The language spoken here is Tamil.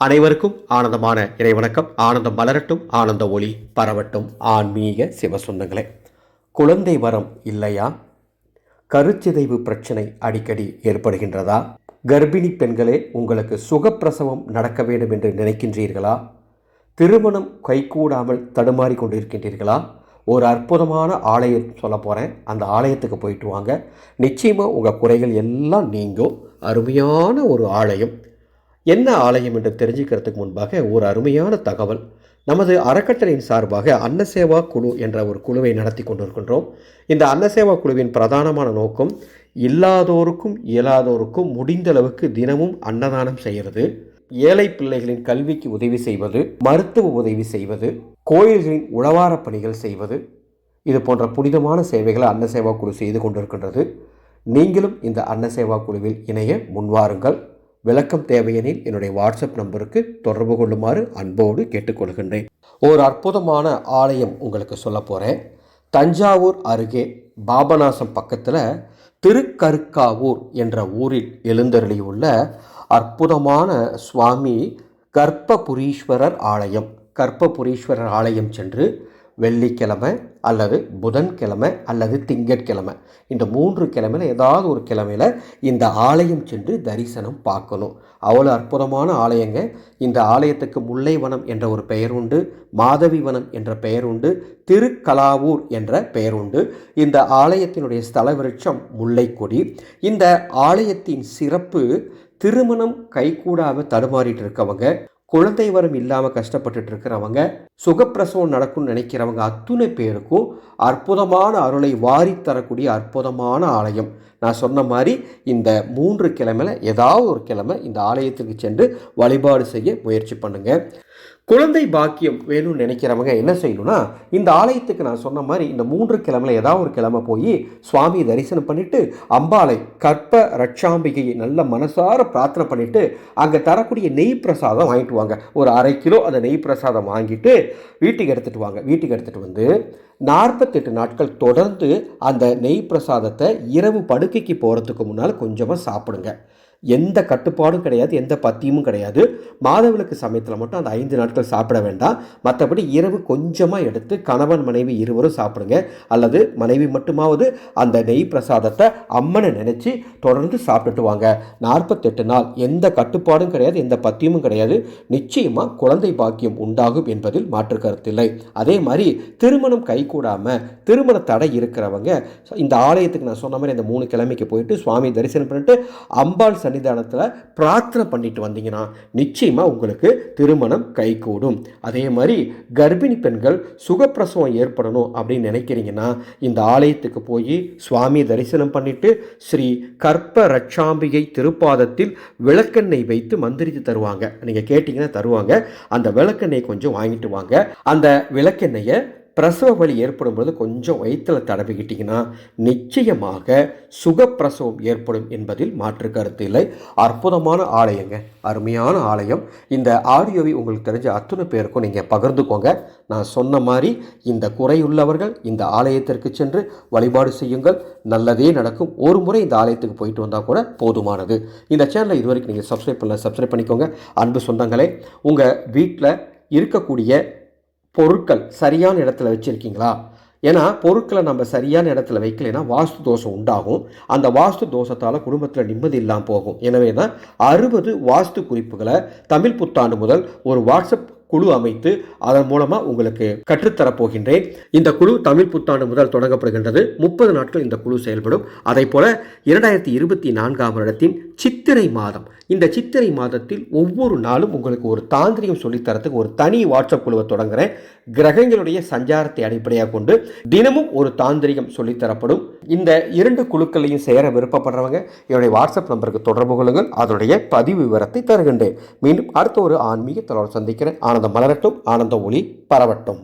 அனைவருக்கும் ஆனந்தமான இறைவணக்கம். ஆனந்தம் மலரட்டும் ஆனந்த ஒளி பரவட்டும். ஆன்மீக சிவசொந்தங்களே குழந்தை வரம் இல்லையா? கருச்சிதைவு பிரச்சனை அடிக்கடி ஏற்படுகின்றதா? கர்ப்பிணி பெண்களே உங்களுக்கு சுகப்பிரசவம் நடக்க வேண்டும் என்று நினைக்கின்றீர்களா? திருமணம் கைகூடாமல் தடுமாறி கொண்டிருக்கின்றீர்களா? ஒரு அற்புதமான ஆலயம் சொல்ல போகிறேன் அந்த ஆலயத்துக்கு போயிட்டு வாங்க. நிச்சயமாக உங்கள் குறைகள் எல்லாம் நீங்கும். அருமையான ஒரு ஆலயம். என்ன ஆலயம் என்று தெரிஞ்சுக்கிறதுக்கு முன்பாக ஒரு அருமையான தகவல். நமது அறக்கட்டளையின் சார்பாக அன்னசேவா குழு என்ற ஒரு குழுவை நடத்தி கொண்டிருக்கின்றோம். இந்த அன்னசேவா குழுவின் பிரதானமான நோக்கம் இல்லாதோருக்கும் இயலாதோருக்கும் முடிந்த அளவுக்கு தினமும் அன்னதானம் செய்கிறது ஏழை பிள்ளைகளின் கல்விக்கு உதவி செய்வது மருத்துவ உதவி செய்வது கோயில்களின் உழவார பணிகள் செய்வது இது போன்ற புனிதமான சேவைகளை அன்னசேவா குழு செய்து கொண்டிருக்கின்றது. நீங்களும் இந்த அன்னசேவா குழுவில் இணைய முன்வாருங்கள். விளக்கம் தேவையெனில் என்னுடைய வாட்ஸ்அப் நம்பருக்கு தொடர்பு கொள்ளுமாறு அன்போடு கேட்டுக்கொள்கின்றேன். ஒரு அற்புதமான ஆலயம் உங்களுக்கு சொல்ல போகிறேன் தஞ்சாவூர் அருகே பாபநாசம் பக்கத்தில் திருக்கருக்காவூர் என்ற ஊரில் எழுந்தருளியுள்ள அற்புதமான சுவாமி கர்ப்பபுரீஸ்வரர் ஆலயம். கர்ப்பபுரீஸ்வரர் ஆலயம் சென்று வெள்ளிக்கிழமை அல்லது புதன்கிழமை அல்லது திங்கட்கிழமை. இந்த மூன்று கிழமையில் ஏதாவது ஒரு கிழமையில் இந்த ஆலயம் சென்று தரிசனம் பார்க்கணும். அவ்வளோ அற்புதமான ஆலயங்க. இந்த ஆலயத்துக்கு முல்லைவனம் என்ற ஒரு பெயர் உண்டு மாதவிவனம் என்ற பெயர் உண்டு திருக்கலாவூர் என்ற பெயர் உண்டு. இந்த ஆலயத்தினுடைய ஸ்தல விருட்சம் முல்லைக்கொடி. இந்த ஆலயத்தின் சிறப்பு திருமணம் கைகூடாக தடுமாறிட்டு இருக்கவங்க குழந்தை வரம் இல்லாமல் கஷ்டப்பட்டுட்டு இருக்கிறவங்க சுகப்பிரசவம் நடக்கும்னு நினைக்கிறவங்க அத்துணை பேருக்கும் அற்புதமான அருளை வாரி தரக்கூடிய அற்புதமான ஆலயம். நான் சொன்ன மாதிரி இந்த மூன்று கிழமையில் ஏதாவது ஒரு கிழமை இந்த ஆலயத்துக்கு சென்று வழிபாடு செய்ய முயற்சி பண்ணுங்கள் குழந்தை பாக்கியம் வேணும்னு நினைக்கிறவங்க என்ன செய்யணும்னா இந்த ஆலயத்துக்கு நான் சொன்ன மாதிரி இந்த மூன்று கிழமையில் ஏதாவது ஒரு கிழமை போய் சுவாமியை தரிசனம் பண்ணிவிட்டு அம்பாளை கற்ப ரட்சாம்பிகையை நல்ல மனசார பிரார்த்தனை பண்ணிவிட்டு அங்கே தரக்கூடிய நெய் பிரசாதம் வாங்கிட்டு வாங்க. ஒரு அரை கிலோ அந்த நெய் பிரசாதம் வாங்கிட்டு வீட்டுக்கு எடுத்துகிட்டு வாங்க. வீட்டுக்கு எடுத்துகிட்டு வந்து நாற்பத்தெட்டு நாட்கள் தொடர்ந்து அந்த நெய் பிரசாதத்தை இரவு படுக்கைக்கு போகிறதுக்கு முன்னால் கொஞ்சமாக சாப்பிடுங்க. எந்த கட்டுப்பாடும் கிடையாது எந்த பத்தியமும் கிடையாது. மாதவிளக்கு சமயத்தில் மட்டும் அந்த ஐந்து நாட்கள் சாப்பிட வேண்டாம். மற்றபடி இரவு கொஞ்சமாக எடுத்து கணவன் மனைவி இருவரும் சாப்பிடுங்க. அல்லது மனைவி மட்டுமாவது அந்த நெய் பிரசாதத்தை அம்மனை நினச்சி தொடர்ந்து சாப்பிட்டுட்டு வாங்க. நாற்பத்தெட்டு நாள் எந்த கட்டுப்பாடும் கிடையாது எந்த பத்தியமும் கிடையாது. நிச்சயமாக குழந்தை பாக்கியம் உண்டாகும் என்பதில் மாற்று கருத்தில்லை. அதே மாதிரி திருமணம் கைகூடாமல் திருமண தடை இருக்கிறவங்க இந்த ஆலயத்துக்கு நான் சொன்ன மாதிரி இந்த மூணு கிழமைக்கு போயிட்டு சுவாமி தரிசனம் பண்ணிட்டு அம்பாள் சன்னிதானத்தில் பிரார்த்தனை பண்ணிட்டு வந்தீங்கன்னா நிச்சயமாக உங்களுக்கு திருமணம் கைகூடும். அதே மாதிரி கர்ப்பிணி பெண்கள் சுகப்பிரசவம் ஏற்படணும் அப்படின்னு நினைக்கிறீங்கன்னா இந்த ஆலயத்துக்கு போய் சுவாமி தரிசனம் பண்ணிட்டு ஸ்ரீ கற்ப ரட்சாம்பிகை திருப்பாதத்தில் விளக்கெண்ணெய் வைத்து மந்திரித்து தருவாங்க. நீங்கள் கேட்டிங்கன்னா தருவாங்க. அந்த விளக்கெண்ணெய் கொஞ்சம் வாங்கிட்டு வாங்க. அந்த விளக்கெண்ணெயை பிரசவ வலி ஏற்படும் பொழுது கொஞ்சம் வயிற்றில் தடவிக்கிட்டிங்கன்னா நிச்சயமாக சுகப்பிரசவம் ஏற்படும் என்பதில் மாற்று கருத்து இல்லை. அற்புதமான ஆலயங்க. அருமையான ஆலயம். இந்த ஆடியோவை உங்களுக்கு தெரிஞ்ச அத்தனை பேருக்கும் நீங்கள் பகிர்ந்துக்கோங்க. நான் சொன்ன மாதிரி இந்த குறையுள்ளவர்கள் இந்த ஆலயத்திற்கு சென்று வழிபாடு செய்யுங்கள். நல்லதே நடக்கும். ஒரு முறை இந்த ஆலயத்துக்கு போயிட்டு வந்தால் கூட போதுமானது. இந்த சேனலை இதுவரைக்கும் நீங்கள் சப்ஸ்கிரைப் பண்ணல சப்ஸ்கிரைப் பண்ணிக்கோங்க. அன்பு சொந்தங்களே உங்கள் வீட்டில் இருக்கக்கூடிய பொருட்கள் சரியான இடத்துல வச்சுருக்கீங்களா? ஏன்னா பொருட்களை நம்ம சரியான இடத்துல வைக்கலைன்னா வாஸ்து தோஷம் உண்டாகும். அந்த வாஸ்து தோஷத்தால் குடும்பத்தில் நிம்மதி இல்லாமல் போகும். எனவே தான் அறுபது வாஸ்து குறிப்புகளை தமிழ் புத்தாண்டு முதல் ஒரு வாட்ஸ்அப் குழு அமைத்து அதன் மூலமாக உங்களுக்கு கற்றுத்தரப் போகின்றேன். இந்த குழு தமிழ் புத்தாண்டு முதல் தொடங்கப்படுகின்றது. முப்பது நாட்கள் இந்த குழு செயல்படும். அதே போல இரண்டாயிரத்தி இருபத்தி நான்காம் வருடத்தின் சித்திரை மாதம். இந்த சித்திரை மாதத்தில் ஒவ்வொரு நாளும் உங்களுக்கு ஒரு தாந்திரியம் சொல்லித்தரத்துக்கு ஒரு தனி வாட்ஸ்அப் குழுவை தொடங்குறேன். கிரகங்களுடைய சஞ்சாரத்தை அடிப்படையாக கொண்டு தினமும் ஒரு தாந்திரிகம் சொல்லித்தரப்படும். இந்த இரண்டு குழுக்களையும் சேர விருப்பப்படுறவங்க என்னுடைய வாட்ஸ்அப் நம்பருக்கு தொடர்பு கொள்ளுங்கள். அதனுடைய பதிவு விவரத்தை தருகின்றேன். மீண்டும் அடுத்த ஒரு ஆன்மீக தொடர் சந்திக்கிறேன். ஆனந்தம் மலரட்டும். ஆனந்த ஒளி பரவட்டும்.